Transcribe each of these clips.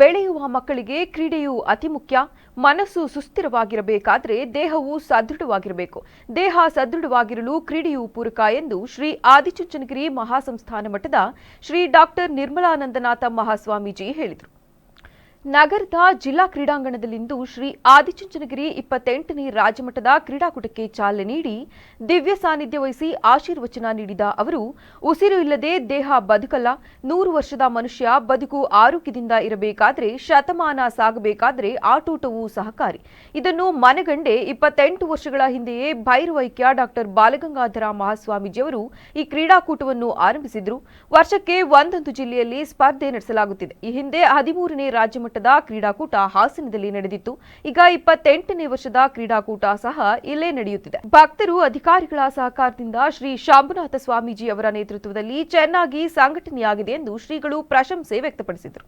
ಬೆಳೆಯುವ ಮಕ್ಕಳಿಗೆ ಕ್ರೀಡೆಯು ಅತಿ ಮುಖ್ಯ. ಮನಸ್ಸು ಸುಸ್ಥಿರವಾಗಿರಬೇಕಾದರೆ ದೇಹವು ಸದೃಢವಾಗಿರಬೇಕು. ದೇಹ ಸದೃಢವಾಗಿರಲು ಕ್ರೀಡೆಯು ಪೂರಕ ಎಂದು ಶ್ರೀ ಆದಿಚುಂಚನಗಿರಿ ಮಹಾಸಂಸ್ಥಾನ ಮಠದ ಶ್ರೀ ಡಾಕ್ಟರ್ ನಿರ್ಮಲಾನಂದನಾಥ ಮಹಾಸ್ವಾಮೀಜಿ ಹೇಳಿದರು. ನಗರದ ಜಿಲ್ಲಾ ಕ್ರೀಡಾಂಗಣದಲ್ಲಿಂದು ಶ್ರೀ ಆದಿಚುಂಚನಗಿರಿ ಇಪ್ಪತ್ತೆಂಟನೇ ರಾಜ್ಯಮಟ್ಟದ ಕ್ರೀಡಾಕೂಟಕ್ಕೆ ಚಾಲನೆ ನೀಡಿ ದಿವ್ಯ ಸಾನ್ನಿಧ್ಯ ವಹಿಸಿ ಆಶೀರ್ವಚನ ನೀಡಿದ ಅವರು, ಉಸಿರು ಇಲ್ಲದೆ ದೇಹ ಬದುಕಲ್ಲ, ನೂರು ವರ್ಷದ ಮನುಷ್ಯ ಬದುಕು ಆರೋಗ್ಯದಿಂದ ಇರಬೇಕಾದರೆ, ಶತಮಾನ ಸಾಗಬೇಕಾದರೆ ಆಟೋಟವೂ ಸಹಕಾರಿ. ಇದನ್ನು ಮನಗಂಡೆ ಇಪ್ಪತ್ತೆಂಟು ವರ್ಷಗಳ ಹಿಂದೆಯೇ ಭೈರವೈಕ್ಯ ಡಾಕ್ಟರ್ ಬಾಲಗಂಗಾಧರ ಮಹಾಸ್ವಾಮೀಜಿಯವರು ಈ ಕ್ರೀಡಾಕೂಟವನ್ನು ಆರಂಭಿಸಿದರು. ವರ್ಷಕ್ಕೆ ಒಂದೊಂದು ಜಿಲ್ಲೆಯಲ್ಲಿ ಸ್ಪರ್ಧೆ ನಡೆಸಲಾಗುತ್ತಿದೆ. ಈ ಹಿಂದೆ ಹದಿಮೂರನೇ ರಾಜ್ಯ ಮಟ್ಟದ ಕ್ರೀಡಾಕೂಟ ಹಾಸನದಲ್ಲಿ ನಡೆದಿತ್ತು. ಈಗ ಇಪ್ಪತ್ತೆಂಟನೇ ವರ್ಷದ ಕ್ರೀಡಾಕೂಟ ಸಹ ಇಲ್ಲೇ ನಡೆಯುತ್ತಿದೆ. ಭಕ್ತರು ಅಧಿಕಾರಿಗಳ ಸಹಕಾರದಿಂದ ಶ್ರೀ ಶಾಂಭುನಾಥ ಸ್ವಾಮೀಜಿ ಅವರ ನೇತೃತ್ವದಲ್ಲಿ ಚೆನ್ನಾಗಿ ಸಂಘಟನೆಯಾಗಿದೆ ಎಂದು ಶ್ರೀಗಳು ಪ್ರಶಂಸೆ ವ್ಯಕ್ತಪಡಿಸಿದರು.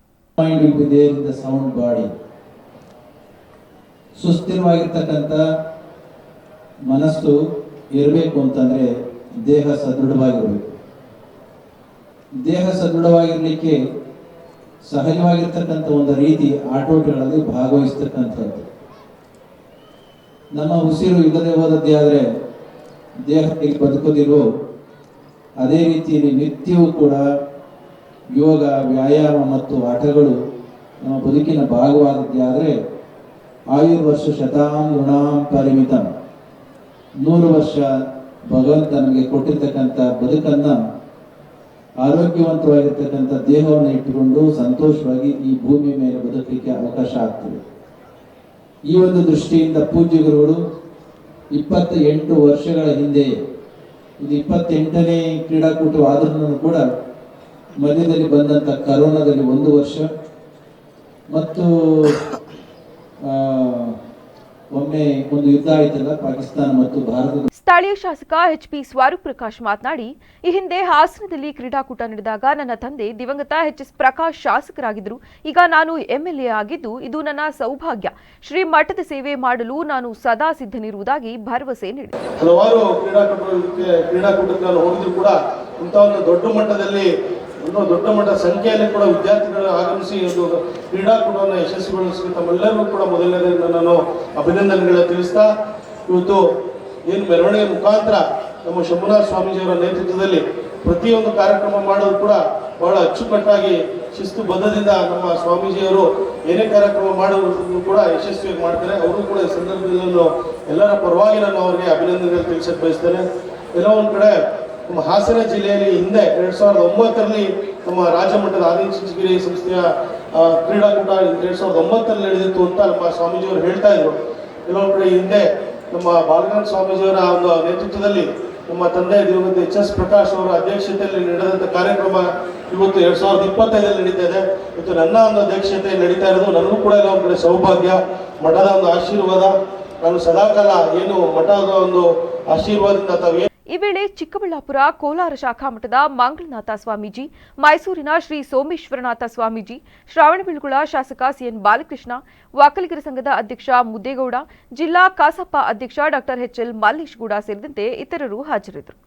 ಸುಸ್ಥಿರವಾಗಿರ್ತಕ್ಕಂಥ ಮನಸ್ಸು ಇರಬೇಕು ಅಂತಂದ್ರೆ ದೇಹ ಸದೃಢವಾಗಿರಬೇಕು. ದೇಹ ಸದೃಢವಾಗಿರ್ಲಿಕ್ಕೆ ಸಹಜವಾಗಿರ್ತಕ್ಕಂಥ ಒಂದು ರೀತಿ ಆಟೋಟಗಳಲ್ಲಿ ಭಾಗವಹಿಸ್ತಕ್ಕಂಥದ್ದು. ನಮ್ಮ ಉಸಿರು ಇಲ್ಲದೆ ಹೋದದ್ದೇ ಆದರೆ ದೇಹಕ್ಕೆ ಬದುಕೋದಿರೋ ಅದೇ ರೀತಿಯಲ್ಲಿ ನಿತ್ಯವೂ ಕೂಡ ಯೋಗ, ವ್ಯಾಯಾಮ ಮತ್ತು ಆಟಗಳು ನಮ್ಮ ಬದುಕಿನ ಭಾಗವಾದದ್ದೇ ಆದರೆ ಆಯುರ್ವರ್ಷ ಶತಾಂ ಋಣಾಂ ಪರಿಮಿತಂ. ನೂರು ವರ್ಷ ಭಗವಂತ ನಮಗೆ ಕೊಟ್ಟಿರ್ತಕ್ಕಂಥ ಬದುಕನ್ನ ಆರೋಗ್ಯವಂತವಾಗಿರ್ತಕ್ಕಂಥ ದೇಹವನ್ನು ಇಟ್ಟುಕೊಂಡು ಸಂತೋಷವಾಗಿ ಈ ಭೂಮಿ ಮೇಲೆ ಬದುಕಲಿಕ್ಕೆ ಅವಕಾಶ ಆಗ್ತದೆ. ಈ ಒಂದು ದೃಷ್ಟಿಯಿಂದ ಪೂಜ್ಯ ಗುರುಗಳು ಇಪ್ಪತ್ತ ಎಂಟು ವರ್ಷಗಳ ಹಿಂದೆ, ಇದು ಇಪ್ಪತ್ತೆಂಟನೇ ಕ್ರೀಡಾಕೂಟವಾದ್ರೂ ಕೂಡ ಮಧ್ಯದಲ್ಲಿ ಬಂದಂಥ ಕರೋನಾದಲ್ಲಿ ಒಂದು ವರ್ಷ. ಮತ್ತು ಒಮ್ಮೆ ಒಂದು ಯುದ್ಧ ಆಯ್ತಲ್ಲ, ಪಾಕಿಸ್ತಾನ ಮತ್ತು ಭಾರತದ ಸ್ಥಳೀಯ ಶಾಸಕ ಎಚ್ ಪಿ ಸ್ವರೂಪ್ ಪ್ರಕಾಶ್ ಮಾತನಾಡಿ, ಈ ಹಿಂದೆ ಹಾಸನದಲ್ಲಿ ಕ್ರೀಡಾಕೂಟ ನಡೆದಾಗ ನನ್ನ ತಂದೆ ದಿವಂಗತ ಎಚ್ ಎಸ್ ಪ್ರಕಾಶ್ ಶಾಸಕರಾಗಿದ್ದರು. ಈಗ ನಾನು ಎಂಎಲ್ಎ ಆಗಿದ್ದು, ಇದು ನನ್ನ ಸೌಭಾಗ್ಯ. ಶ್ರೀ ಮಠದ ಸೇವೆ ಮಾಡಲು ನಾನು ಸದಾ ಸಿದ್ಧನಿರುವುದಾಗಿ ಭರವಸೆ ನೀಡಿದೆ. ಹಲವಾರು ಕ್ರೀಡಾಕೂಟಕ್ಕೆ ನಾನು ಹೋಗಿದ್ರು ಕೂಡ ಒಂದು ದೊಡ್ಡ ಮಟ್ಟದಲ್ಲಿ, ಒಂದು ದೊಡ್ಡ ಮಟ್ಟ ಸಂಖ್ಯೆಯಲ್ಲಿ ಕೂಡ ವಿದ್ಯಾರ್ಥಿಗಳು ಆಗಮಿಸಿ ಒಂದು ಕ್ರೀಡಾಕೂಟವನ್ನು ಯಶಸ್ವಿಗೊಳಿಸಿ ತಮ್ಮೆಲ್ಲರಿಗೂ ಕೂಡ ಮೊದಲನೇದರಿಂದ ನಾನು ಅಭಿನಂದನೆಗಳನ್ನು ತಿಳಿಸ್ತಾ, ಇವತ್ತು ಏನು ಮೆರವಣಿಗೆ ಮುಖಾಂತರ ನಮ್ಮ ಶಂಭುನಾಥ ಸ್ವಾಮೀಜಿಯವರ ನೇತೃತ್ವದಲ್ಲಿ ಪ್ರತಿಯೊಂದು ಕಾರ್ಯಕ್ರಮ ಮಾಡೋದು ಕೂಡ ಬಹಳ ಅಚ್ಚುಕಟ್ಟಾಗಿ ಶಿಸ್ತು ಬದ್ಧದಿಂದ ನಮ್ಮ ಸ್ವಾಮೀಜಿಯವರು ಏನೇ ಕಾರ್ಯಕ್ರಮ ಮಾಡೋದು ಕೂಡ ಯಶಸ್ವಿಯಾಗಿ ಮಾಡ್ತಾರೆ. ಅವರು ಕೂಡ ಈ ಸಂದರ್ಭದಲ್ಲಿ ಎಲ್ಲರ ಪರವಾಗಿ ನಾನು ಅವರಿಗೆ ಅಭಿನಂದನೆಗಳು ತಿಳಿಸಕ್ಕೆ ಬಯಸ್ತೇನೆ. ಎಲ್ಲೋ ಒಂದು ಕಡೆ ನಮ್ಮ ಹಾಸನ ಜಿಲ್ಲೆಯಲ್ಲಿ ಹಿಂದೆ ಎರಡು ಸಾವಿರದ ಒಂಬತ್ತರಲ್ಲಿ ನಮ್ಮ ರಾಜ್ಯ ಮಟ್ಟದ ಸಂಸ್ಥೆಯ ಕ್ರೀಡಾಕೂಟ ಎರಡು ಸಾವಿರದ ಒಂಬತ್ತರಲ್ಲಿ ನಡೆದಿತ್ತು ಅಂತ ನಮ್ಮ ಸ್ವಾಮೀಜಿಯವರು ಹೇಳ್ತಾ ಇದ್ರು. ಕೆಲವೊಂದು ಕಡೆ ಹಿಂದೆ ನಮ್ಮ ಬಾಲಗಂಗ ಸ್ವಾಮೀಜಿಯವರ ಒಂದು ನೇತೃತ್ವದಲ್ಲಿ ನಮ್ಮ ತಂದೆ ದಿವಂಗತ ಎಚ್ ಎಸ್ ಪ್ರಕಾಶ್ ಅವರ ಅಧ್ಯಕ್ಷತೆಯಲ್ಲಿ ನಡೆದಂಥ ಕಾರ್ಯಕ್ರಮ ಇವತ್ತು ಎರಡ್ ಸಾವಿರದ ಇಪ್ಪತ್ತೈದರಲ್ಲಿ ನಡೀತಾ ಇದೆ. ಇವತ್ತು ನನ್ನ ಒಂದು ಅಧ್ಯಕ್ಷತೆ ನಡೀತಾ ಇರೋದು ನನಗೂ ಕೂಡ ಎಲ್ಲ ಒಂದು ಕಡೆ ಸೌಭಾಗ್ಯ, ಮಠದ ಒಂದು ಆಶೀರ್ವಾದ. ನಾನು ಸದಾಕಾಲ ಏನು ಮಠದ ಒಂದು ಆಶೀರ್ವಾದದಿಂದ ತಾವು ಈ ವೇಳೆ ಚಿಕ್ಕಬಳ್ಳಾಪುರ ಕೋಲಾರ ಶಾಖಾ ಮಠದ ಮಂಗಳನಾಥ ಸ್ವಾಮೀಜಿ, ಮೈಸೂರಿನ ಶ್ರೀ ಸೋಮೇಶ್ವರನಾಥ ಸ್ವಾಮೀಜಿ, ಶ್ರಾವಣಬೆಳಗುಳ ಶಾಸಕ ಸಿಎನ್ ಬಾಲಕೃಷ್ಣ, ವಾಕಲಿಗರ ಸಂಘದ ಅಧ್ಯಕ್ಷ ಮುದ್ದೇಗೌಡ, ಜಿಲ್ಲಾ ಕಸಾಪ ಅಧ್ಯಕ್ಷ ಡಾಕ್ಟರ್ ಎಚ್ಎಲ್ ಮಲ್ಲೇಶ್ ಗೌಡ ಸೇರಿದಂತೆ ಇತರರು ಹಾಜರಿದ್ದರು.